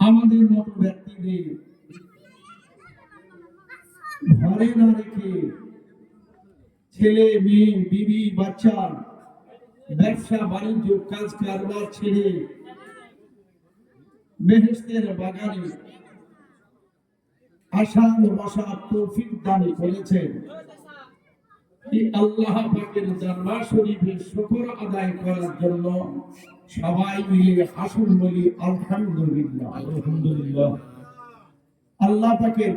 আমাদের মতো ব্যক্তিদের ঘরে না রেখে ছেলে, মেয়ে, বিবি, বাচ্চা, ব্যবসা, বাণিজ্য, কাজ, কারবার ছেড়ে বেহেস্তের বাগানে আশার বসার তৌফিক দান করেছেন আল্লাহ পাকের দরবার শরীফের শুকর আদায় করার জন্য সবাই মিলে হাসুন বলি, আলহামদুলিল্লাহ আলহামদুলিল্লাহ। আল্লাহ পাকের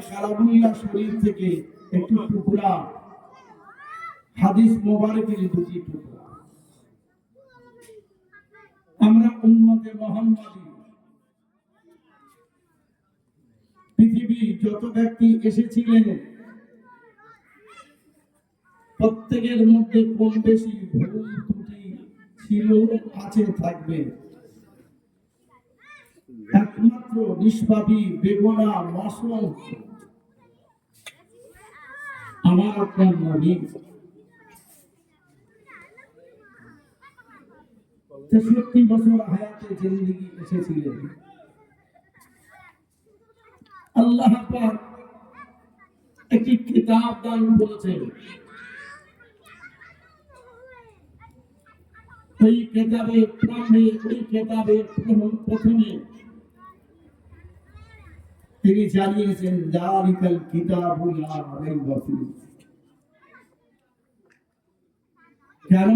থেকে একটু টুকরা, হাদিস মোবারকের দুটি টুকরা। আমরা উম্মতে মোহাম্মদী। পৃথিবী যত ব্যক্তি এসেছিলেন প্রত্যেকের মধ্যে কম বেশি ত্রুটি ছিল আছে থাকবে। একমাত্র নিষ্পাপী মাসুম আমার আপনার নবী তেষট্টি বছর হায়াতে এসেছিলেন। আল্লাহ পাক একটি কিতাব দান করেছেন। ওই কেতাবে প্রাণে ওই কেতাবে প্রথমে তিনি জানিয়েছেন জালিকাল কিতাবুল লা রাইবা ফীহ কেন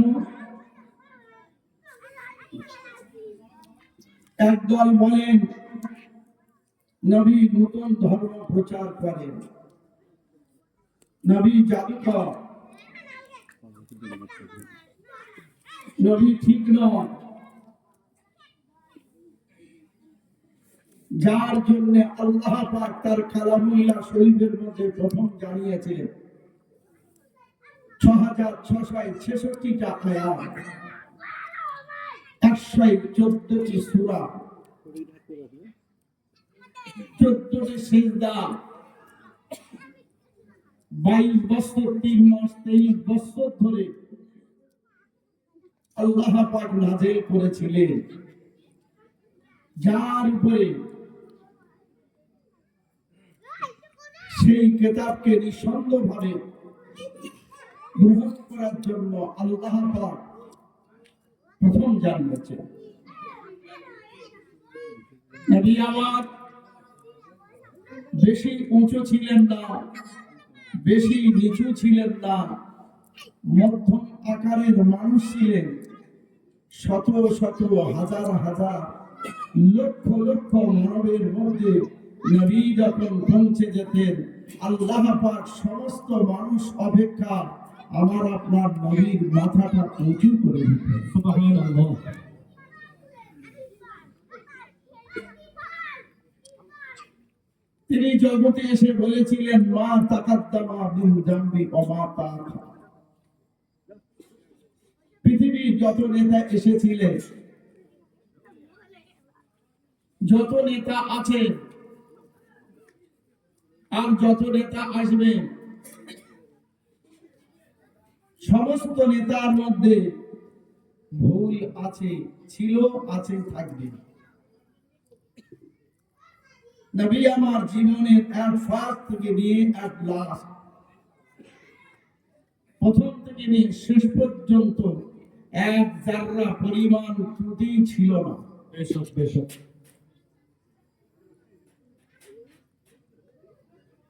একদল বলেন নবী নতুন ধর্ম প্রচার করেন নবী জাদুকর নবী ঠিক নয়। যার জন্য আল্লাহ পাক তার কালামুল্লাহ শরীফের মধ্যে প্রথম জানিয়েছিলেন ছ হাজার ছশয় ছেষট্টিটা একশো চোদ্দটি সুরা, চোদ্দটি বাইশ বছর, তিন মাস, তেইশ বছর ধরে আল্লাহ পাক নাজেল করেছিলেন। যার উপরে সেই কেতাবকে নিঃসন্দেহভাবে গ্রহণ করার জন্য আল্লাহ পাক প্রথম জানিয়েছেন নবী আমার বেশি উঁচু ছিলেন না, বেশি নিচু ছিলেন না, মধ্যম আকারের মানুষ ছিলেন। শত শত হাজার হাজার লক্ষ লক্ষ মানবের মধ্যে নবী যখন পৌঁছে যেতেন আল্লাহ পাক সমস্ত মানুষ অপেক্ষা আমার আপনার নবীর মাথাটা উঁচু করে দিতেন। তিনি জগতে এসে বলেছিলেন মা তাকাদ্দামা বিন জাম্বি অমা তাখা। পৃথিবীর যত নেতা এসেছিলেন, যত নেতা আছে আর যত নেতা আসবে সমস্ত নেতার মধ্যে ভুল আছে, ছিল, আছে, থাকবে। নবী আমার জীবনের এক ফার্স্ট থেকে নিয়ে এক লাস্ট প্রথম থেকে নিয়ে শেষ পর্যন্ত এক জাররা পরিমাণ ত্রুটি ছিল না। এসব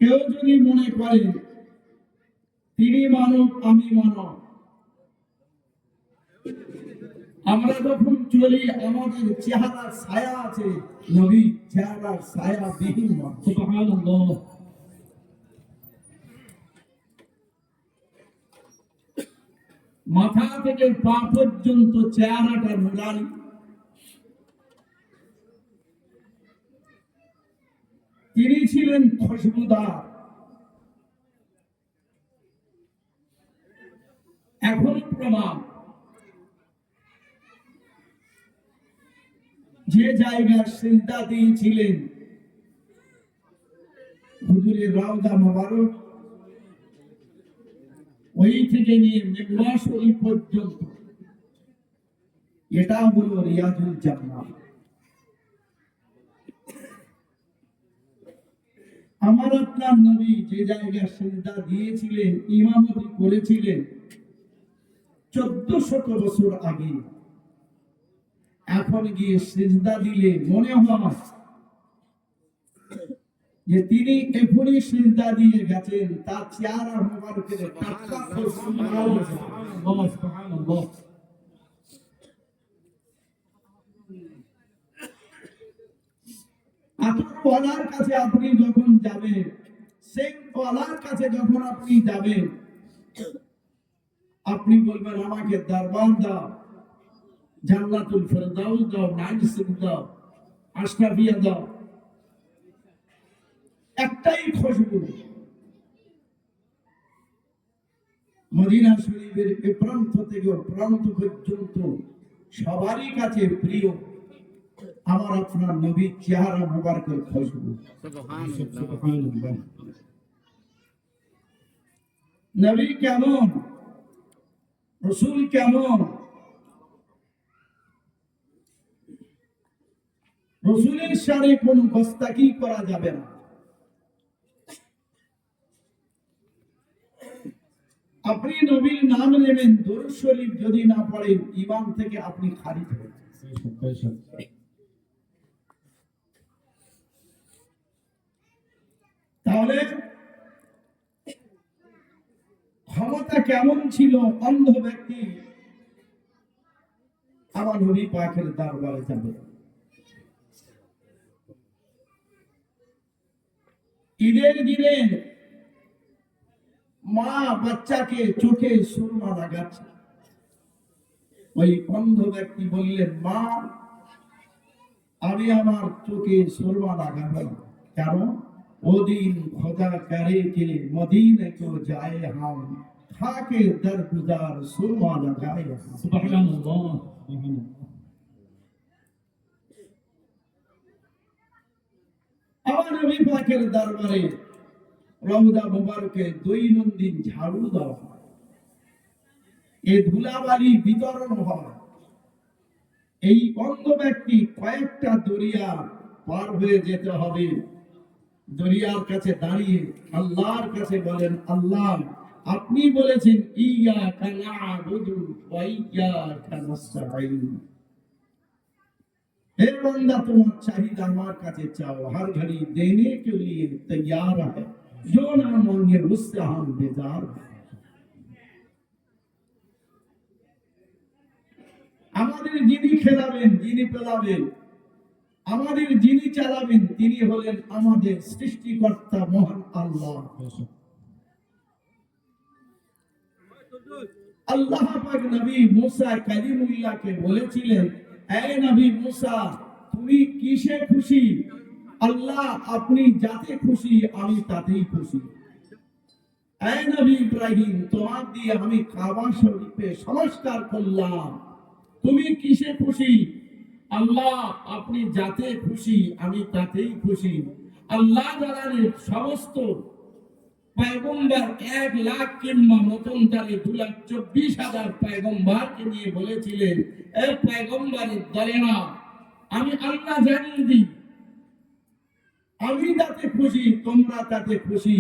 কেউ যদি মনে করে, তিনি মানব, আমি মানব। আমরা যখন চলি, আমাদের চেহারার ছায়া আছে নবী চেহারার ছায়া বিহীন মাথা থেকে পা পর্যন্ত চেহারাটা নুরানি তিনি ছিলেন খুশবুদার এখন প্রমাণ। যে জায়গার চিন্তা দিয়েছিলেন হুজুরের রাউদা মোবারক ওই থেকে নিয়ে মেঘলা শরীফ পর্যন্ত। এটা হলো রিয়াজুল জান্নাত। আমার আপনার নবী যে জায়গায় সিজদা দিয়েছিলেন, ইমামতি করেছিলেন চোদ্দ শত বছর আগে। এখন গিয়ে সিজদা দিলে মনে হয় যে তিনি এখনই সিজদা দিয়ে গেছেন তার চেহারা মোবারকের টাটকা ফসল সুবহানাল্লাহ। আপনার কলার কাছে আপনি যখন যাবেন সেই কলার কাছে যখন আপনি যাবেন আপনি বলবেন আমাকে দরবার দাও জান্নাতুল ফেরদাউস দাও দাও আশরাফিয়া দাও। একটাই খুশবু মদিনা শরীফের এ প্রান্ত থেকে প্রান্ত পর্যন্ত সবারই কাছে প্রিয় আমার আপনার নবীর চেহারা মোবার করে খুশবু নবী কেমন? রসুল কেমন? রসুলের সারে কোন গস্তাকি করা যাবে না? আপনি নবীর নাম নেবেন দরুদ শরীফ যদি না পড়েন ইমাম থেকে আপনি খারিজ হবেন তাহলে ক্ষমতা কেমন ছিল? অন্ধ ব্যক্তি আমার নবী পাখের দরবারে যাবে। ঈদের দিনে মা বাচ্চাকে চোখে সুরমা লাগাচ্ছে। ওই অন্ধ ব্যক্তি বললেন মা আমি আমার চোখে সুরমা লাগাবো। কেন ওদিন খোদা করে কে মদিনে কো যায় হাম খাকে দরগুজার সুরমা লাগায় সুবহানাল্লাহ। আমার নবী পাকের দরবারে রমজান মোবারকে দৈনন্দিন ঝাড়ু দেওয়া হয়। এ ধুলাবালি বিতরণ হয়। এই অন্ধ ব্যক্তি কয়েকটা দরিয়া পার হয়ে যেতে হবে। দরিয়ার কাছে দাঁড়িয়ে আল্লাহর কাছে বলেন, আল্লাহ, আপনি বলেছেন ইয়া কানা বুধু ইয়া কানাস্তাইন হে বান্দা, তোমার চাহিদা আমার কাছে চাও। হর ঘড়ি দেনে কে লিয়ে তৈয়ার হয়। जो ना मांगे उससे हम बेजार हैं আমাদের যিনি খেলাবেন যিনি পেলাবেন আমাদের যিনি চালাবেন তিনি হলেন আমাদের সৃষ্টিকর্তা মহান আল্লাহ আল্লাহ পাক নবী মুসা কালিমুল্লাহকে বলেছিলেন এই নবী মুসা তুমি কিসে খুশি আল্লাহ আপনি যাতে খুশি, আমি তাতেই খুশি। নবী ইব্রাহিম, তোমার দিয়ে আমি কাবা শরীফে সংস্কার করলাম। তুমি কিসে খুশি? আল্লাহ, আপনি যাতে খুশি, আমি তাতেই খুশি। আল্লাহ জানালেন সমস্ত পয়গম্বর এক লাখ কিংবা মতন তারে দু লাখ চব্বিশ হাজার পয়গম্বরকে নিয়ে বলেছিলেন, এ পয়গম্বরের দলেরা, আমি আল্লাহ জানিয়ে দিই আমি তাতে খুশি, তোমরা তাতে খুশি।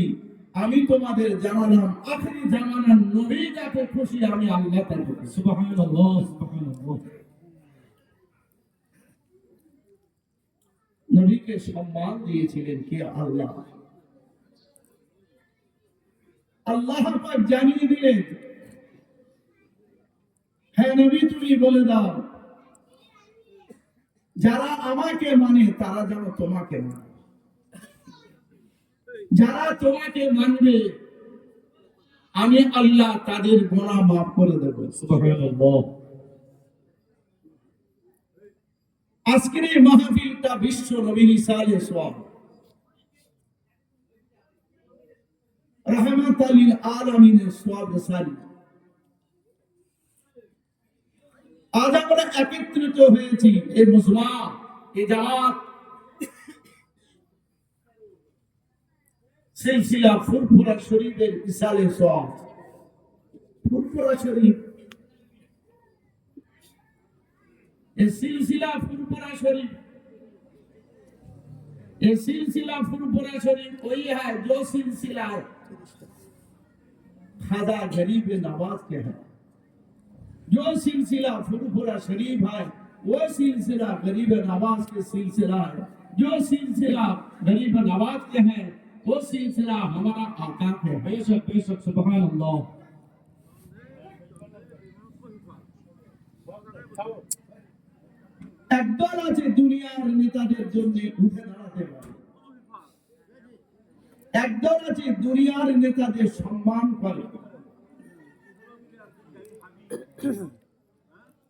আমি তোমাদের জানালাম আখরি জামানার নবী যাতে খুশি, আমি আল্লাহ তার সুবহানাল্লাহ। নবীকে সম্মান দিয়েছিলেন কে? আল্লাহ। আল্লাহ পাক জানিয়ে দিলেন হ্যাঁ নবী, তুমি বলে দাও, যারা আমাকে মানে তারা যেন তোমাকে মানে। যারা তোমাকে মানবে আমি আল্লাহ তাদের গোনা মাফ করে দেব। আজকের এই মাহফিলটা বিশ্ব নবীন ইসালে সব সারি। আজ আমরা একত্রিত হয়েছি এই মুসলমান এ সিলসিলা ফুরফুরা শরীফের ইসালে সওয়াব ফুরফুরা শরীফ ये सिलसिला फुरपुरा शरीफ ये सिलसिला फुरपुरा शरीफ वही है जो सिलसिला खाजा गरीब नवाज के है जो सिलसिला फुरपुरा शरीफ है वो सिलसिला गरीब नवाज के सिलसिला है जो सिलसिला गरीब नवाज के है वो सिलसिला हमारा आका के है बेशक बेशक सुभान अल्लाह একদল আছে দুনিয়ার নেতাদের জন্য উঠে দাঁড়াতে পারে একদল আছে দুনিয়ার নেতাদের সম্মান করে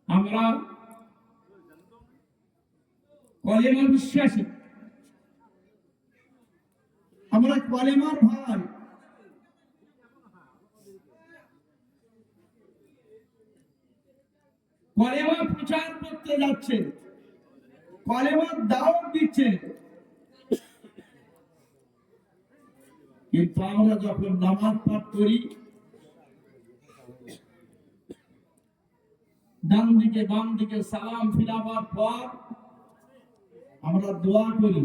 আমরা কলেমা বিশ্বাসী আমরা কলেমার ভাই। কলেমা প্রচার করতে যাচ্ছে। কলেমার দাওয়াত দিচ্ছে। কিন্তু আমরা যখন নামাজ পাঠ করি ডান দিকে বাম দিকে সালাম ফিরাবার পর আমরা দোয়া করি।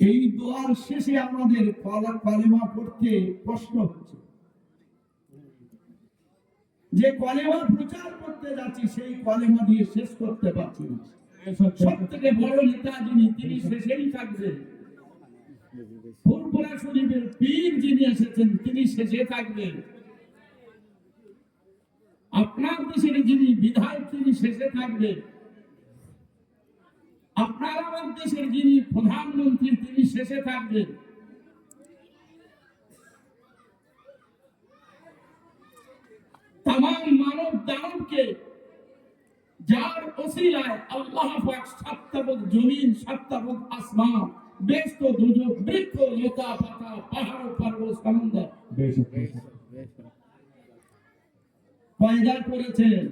এই দোয়ার শেষে আমাদের কালেমা পড়তে কষ্ট হচ্ছে। যে কলেমা প্রচার করতে যাচ্ছি, সেই কলেমা দিয়ে শেষ করতে পারছি না। সব থেকে বড় নেতা যিনি, তিনি শেষেই থাকবেন। ফুরপুরা শরীফের পীর যিনি এসেছেন, তিনি শেষে থাকবেন। আপনার দেশের যিনি বিধায়ক, তিনি শেষে থাকবেন। আপনার আমার দেশের যিনি প্রধানমন্ত্রী তিনি শেষে থাকবেন। তাম মানব দানবকে যার অসিলায় আল্লাহ পাক জমিন আসমান বৃক্ষ লতা পাতা পাহাড় পর্বত সমুদ্র। পয়দা করেছেন।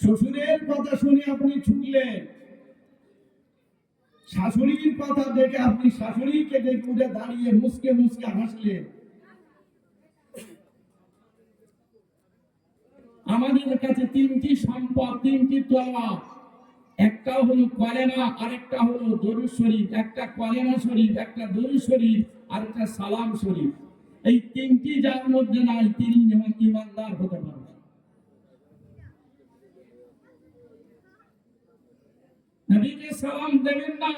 শ্বশুরের কথা শুনে আপনি ছুটলেন। শাশুড়ির কথা দেখে আপনি শাশুড়িকে দেখে উঠে দাঁড়িয়ে মুসকে মুসকে হাসলেন। আমাদের কাছে তিনটি সম্পদ, তিনটি তলা একটা হলো কলেমা, আরেকটা হলো দরুদ শরীফ। একটা কলেমা শরীফ, একটা দরু শরীফ আর একটা সালাম শরীফ। এই তিনটি যার মধ্যে নাই, তিনি যেমন ইমানদার হতে পারবেন নবীকে সালাম দেবেন না।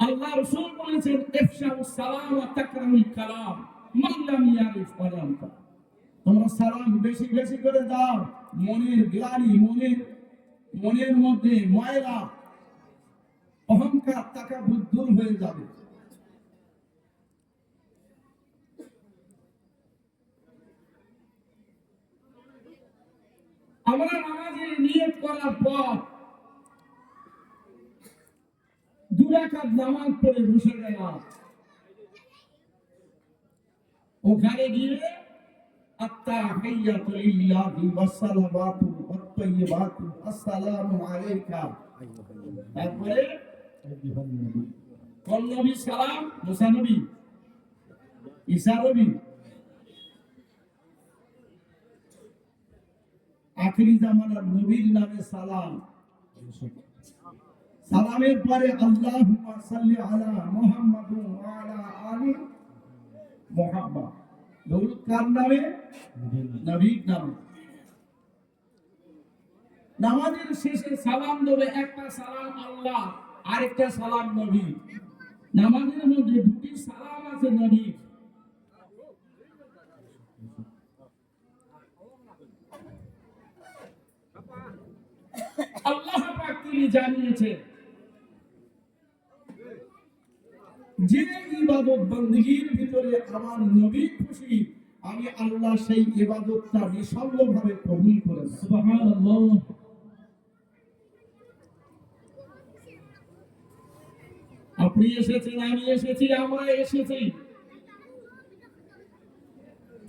আল্লাহ রসুল বলেছেন ইফশাউ সালাম ওয়া তাকরামুল কালাম, মান ইয়ারিফ ওয়ালামকা তোমরা সালাম বেশি বেশি করে দাও, মনের গ্লানি, মনের মনের মধ্যে ময়লা, অহংকার টাকা দূর হয়ে যাবে। আমরা নামাজের নিয়ত করার পর দু রাকাত নামাজ পড়ে বসে গেলাম ওখানে গিয়ে আত্তাহিয়াতু লিল্লাহি ওয়াসসালামাতু ওয়াত-তাইয়্যিবাতু আসসালামু আলাইকা তারপরে أيها النبي কোন নবী সালাম মুসা নবী ঈসা নবী আখিরি জামানার নবীর নামে সালাম। সালামের পরে আল্লাহ সাল্লি আলা মোহাম্মদ আলা আলী মোহাম্মদ। নামে? নবীর নামাজের শেষে সালাম দেবে, একটা সালাম আল্লাহ, আরেকটা সালাম নবী। নামাজের মধ্যে দুটি সালাম আছে নবী আল্লাহ পাক তিনি জানিয়েছেন যে ইবাদত বন্দীর ভিতরে আমার নবী খুশি আমি আল্লাহ সেই ইবাদতটা নিঃসঙ্গভাবে কবুল করে আপনি এসেছেন আমি এসেছি আমরা এসেছি।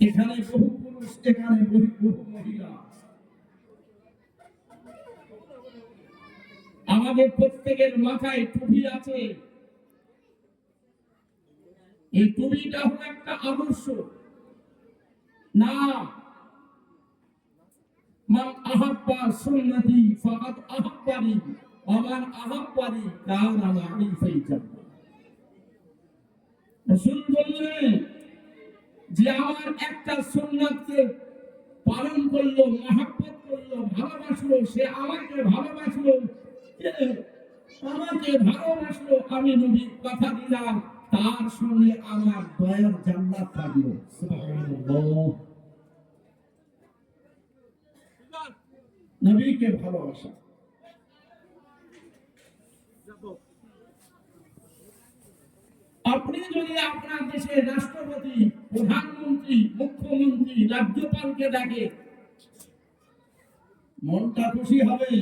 এখানে বহু পুরুষ এখানে বহু বহু মহিলা। আমাদের প্রত্যেকের মাথায় টুপি আছে। এই টুপিটা হলো একটা আদর্শ। না। মান আহাব্বা সুন্নতি রাসূল বললেন যে আমার একটা সুন্নাতকে পালন করল, মহাব্বত করল, ভালোবাসলো, সে আমাকে ভালোবাসলো আমাকে ভালোবাসলো আমি নবীর কথা দিলাম। তার সঙ্গে আমার দয়ার জান্নাত থাকল। নবীকে ভালোবাসা। আপনি যদি আপনার দেশে রাষ্ট্রপতি, প্রধানমন্ত্রী, মুখ্যমন্ত্রী, রাজ্যপালকে ডাকে, মনটা খুশি হবে।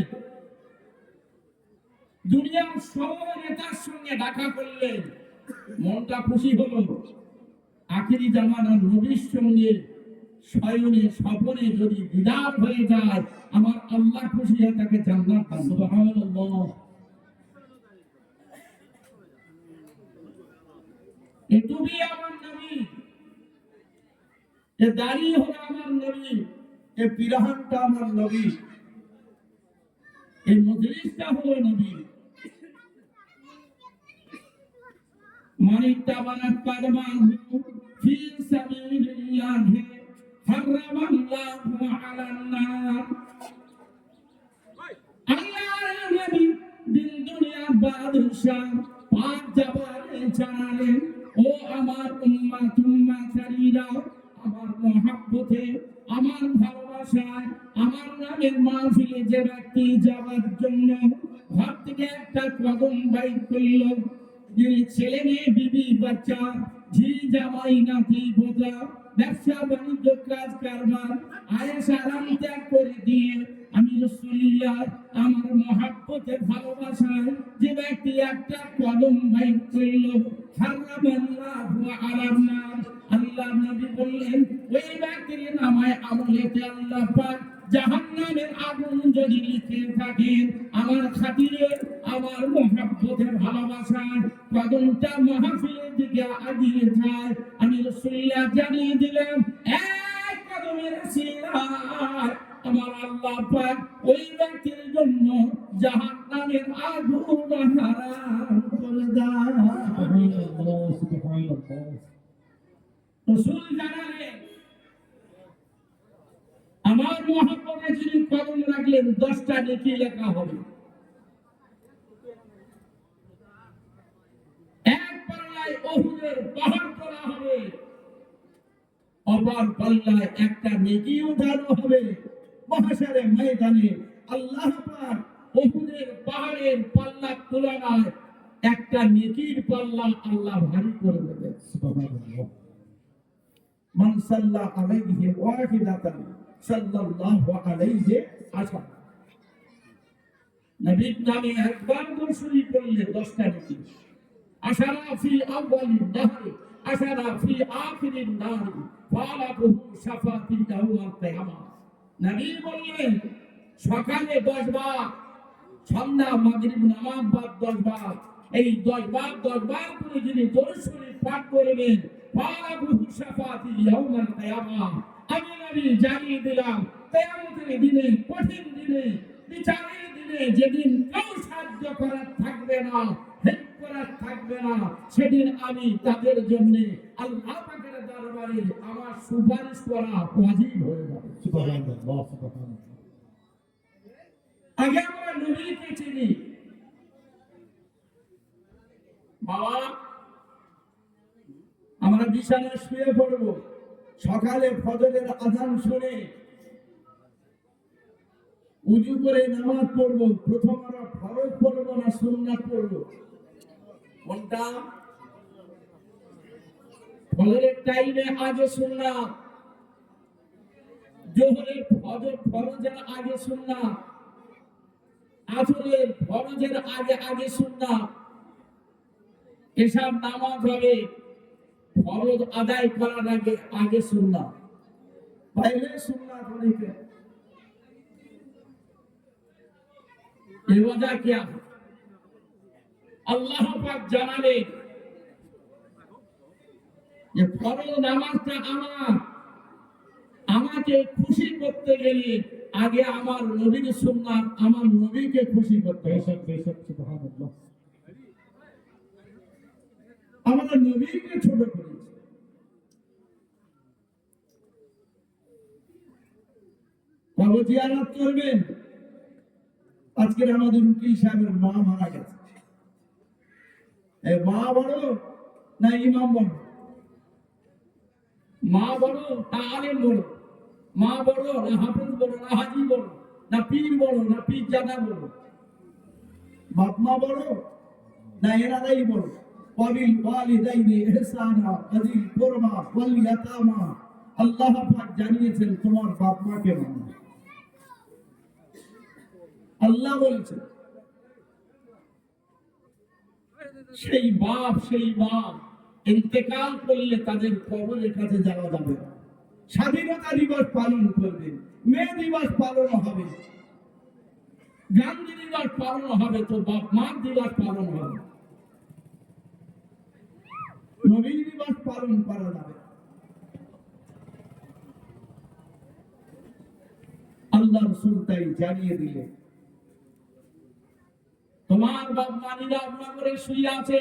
দুনিয়ার সব নেতার সঙ্গে দেখা করলেন মনটা খুশি হল। আখিরি জামানার নবীর সঙ্গে স্বয়নে স্বপনে যদি দিদার হয়ে যায়, আমার আল্লাহ খুশি হয়ে তাকে জান্নাত দান সুবহানাল্লাহ। আমার নবী। এ দাড়ি হলো আমার নবী। এ পিরাহানটা আমার নবী। এই মজলিসটা হলো নবী। মানিকটা বানাত কাদমান ফি সাবিলিল্লাহ হারামাল্লাহু আলান নার আল্লাহর নবী দিন দুনিয়ার বাদশাহ পাক জবানে জানালেন, ও আমার উম্মাত উম্মাতারিরা আমার মহাব্বতে, আমার ভালোবাসায়, আমার নামের মাহফিলে যে ব্যক্তি যাওয়ার জন্য ঘর থেকে একটা কদম বাইক করল ছেলে মেয়ে, বিবি, বাচ্চা, ঝি জামাই, নাতি, বোঝা, ব্যবসা, বাণিজ্য, কাজ, কারবার আয়েস আরাম ত্যাগ করে দিয়ে আমি রসুলিল্লাহ, আমার মহাব্বতে ভালোবাসায় যে ব্যক্তি একটা কদম বাইর করল আল্লাহ নবী বললেন, ওই ব্যক্তির নামায় আমলেতে আল্লাহ পাক জাহান্নামের আগুন যদি লিখে থাকেন, আমার খাতিরে আমার মহাব্বতের ভালোবাসার কদমটা মাহফিলের দিকে আগিয়ে যায়। আমি রসুল্লাহ জানিয়ে দিলাম, এক কদমের সিলায় আমার আল্লাহ পাক ওই ব্যক্তির জন্য জাহান্নামের আগুন হারাম করে আমার মহাপরে যিনি কলম রাখলেন, দশটা দেখি লেখা হবে। পাহাড় করা হবে। অপর পাল্লায় একটা নেকি উঠানো হবে। মহাসারে ময়দানে আল্লাহ পাক ওহুদের পাহাড়ের পাল্লা তুলনায় একটা নেকির পাল্লা আল্লাহ ভারী করে দেবে। মান সাল্লা আলাইহি ওয়াহিদাতান সাল্লাল্লাহু আলাইহি আসা নবীর নামে একবার গোসলি করলে দশটা নেকি। আশারা ফি আউয়ালিন নাহারি, আশারা ফি আখিরিন নাহারি। ফালাকুহু শাফাতি ইয়াউমাল কিয়ামাহ নবী বললেন, সকালে দশ বার, সন্ধ্যা নামাজ বাদ দশ বার। এই দশ বার দশ বার করে পাঠ করবেন আমি নবী জানিয়ে দিলাম দিনে, কঠিন দিনে, বিচারের দিনে যেদিন কেউ সাহায্য করার থাকবে না, হেল্প করার থাকবে না, সেদিন আমি তাদের জন্য আল্লাহ পারি আমার সুপারিশ করা ওয়াজিব হয়ে যাবে। সুবহানাল্লাহ সুবহানাল্লাহ আগে আমরা নবীকে চিনি। বাবা আমরা বিছানায় শুয়ে পড়ব। সকালে ফজরের আজান শুনে উজু করে নামাজ পড়ব। প্রথম আমরা ফরজ পড়ব না সুন্নাত পড়ব। কোনটা? ফজরের টাইমে আগে শুননা জোহরের ফজর ফরজের আগে শুননা আসরের ফরজের আগে আগে শুননা এসব নামাজ হবে, ফরজ আদায় করার আগে আগে শুননা বাইরে শুননা অনেকে। এ কি আল্লাহ পাক জানালেন ফরজ নামাজটা আমার। আমাকে খুশি করতে গেলে আগে আমার নবীর সুন্নাত, আমার নবীকে খুশি করতে হবে আমাদের নবীকে ছোট করেছে। কবে জিয়ারত করবেন আজকের আমাদের উকিল সাহেবের মা মারা গেছে। মা বড় না ইমাম বড়? মা বড় না আলেম বড় মা বড় না হাফেজ বড় না হাজি বড় না পীর বড় না পীর জাদা বড় বাপ মা বড় না এনারাই বড় ওয়াবিল ওয়ালিদাইনি কুরবা ওয়াল ইয়াতামা আল্লাহ পাক জানিয়েছেন তোমার বাপ মাকে মানো আল্লাহ বলেছেন, সেই বাপ, সেই মা ইন্তেকাল করলে তাদের কবরের কাছে যাওয়া যাবে স্বাধীনতা দিবস পালন করবে। মে দিবস পালন হবে। গান্ধী দিবস পালন হবে তো বাপ দিবস পালন হবে। নবী দিবস পালন করা যাবে। আল্লাহ রসুল জানিয়ে দিলে তোমার বাপ মা নিরাপনা করে শুয়ে আছে।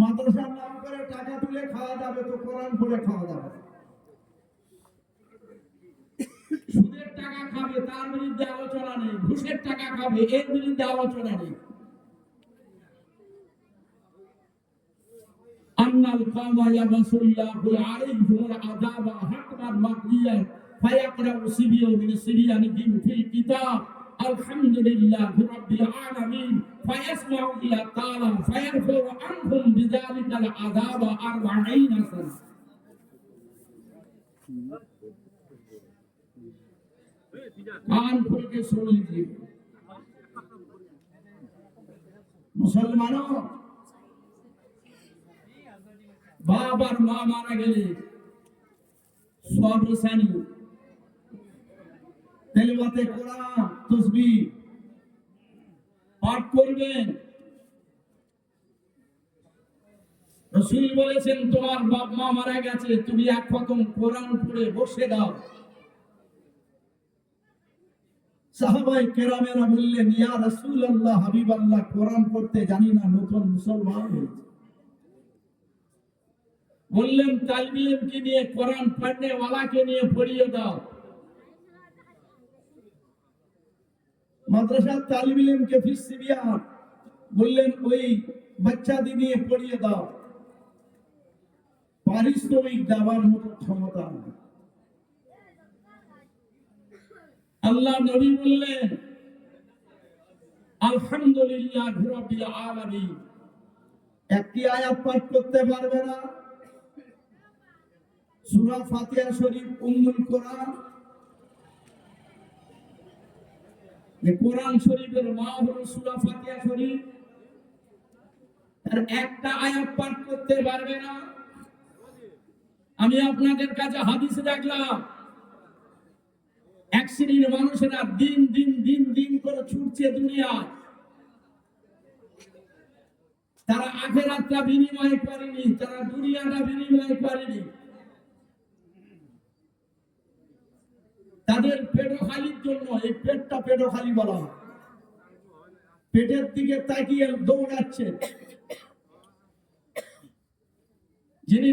মাদ্রাসার নাম করে টাকা তুলে খাওয়া যাবে তো, কোরআন পড়ে খাওয়া যাবে। সুদের টাকা খাবে, তার বিরুদ্ধে আলোচনা নেই, ঘুষের টাকা খাবে, এর বিরুদ্ধে আলোচনা নেই। আন্নাল কামা ইয়াবাসুল্লাহু আলাইহিমুল আযাবা হাকমান মাকদিয়ান ফায়াকরা সিবিয়া মিন সিবিয়ানি ফিল কিতাব। আলহামদুলিল্লাহ রাব্বিল আলামিন, ফায়াসমাউ ইলা তালা ফায়ারফাউ আনহুম বিযালিকাল আযাব 40 সানা। কান খুলকে শুন लीजिए মুসলমানও বাবার মা মারা গেলে সর্বসানি তেলবাতে কোরআন তসবি পাঠ করবেন। রসুল বলেছেন, তোমার বাপ মা মারা গেছে, তুমি এক খতম কোরআন পড়ে বসে দাও। সাহাবাই কেরামেরা বললেন, ইয়া রসুল আল্লাহ হাবিব আল্লাহ কোরআন পড়তে জানি না নতুন মুসলমান হয়েছে। বললেন তালবিলকে নিয়ে, কোরআন পড়নে ওয়ালাকে নিয়ে পড়িয়ে দাও। মাদ্রাসা তালবিলকে ফিস সিবিয়ান বললেন, ওই বাচ্চাদের নিয়ে পড়িয়ে দাও। পারিশ্রমিক দেওয়ার মতো ক্ষমতা আল্লাহ নবী বললেন, আলহামদুলিল্লাহ একটি আয়াত পাঠ করতে পারবে না? সূরা ফাতিহা শরীফ উম্মুল কোরআন কোরআন শরীফের মা হলো সূরা ফাতিহা শরীফ। তার একটা আয়াত পাঠ করতে পারবে না। আমি আপনাদের কাছে হাদিস দেখলাম এক শ্রেণির মানুষেরা দিন দিন দিন দিন করে ছুটছে দুনিয়া তারা আখেরাতটা বিনিময় করেনি, তারা দুনিয়াটা বিনিময় করেনি। তাদের পেটোখালির জন্য এই পেটটা পেটোখালি বলা হয়। পেটের দিকে তাকিয়ে দৌড়াচ্ছে। যিনি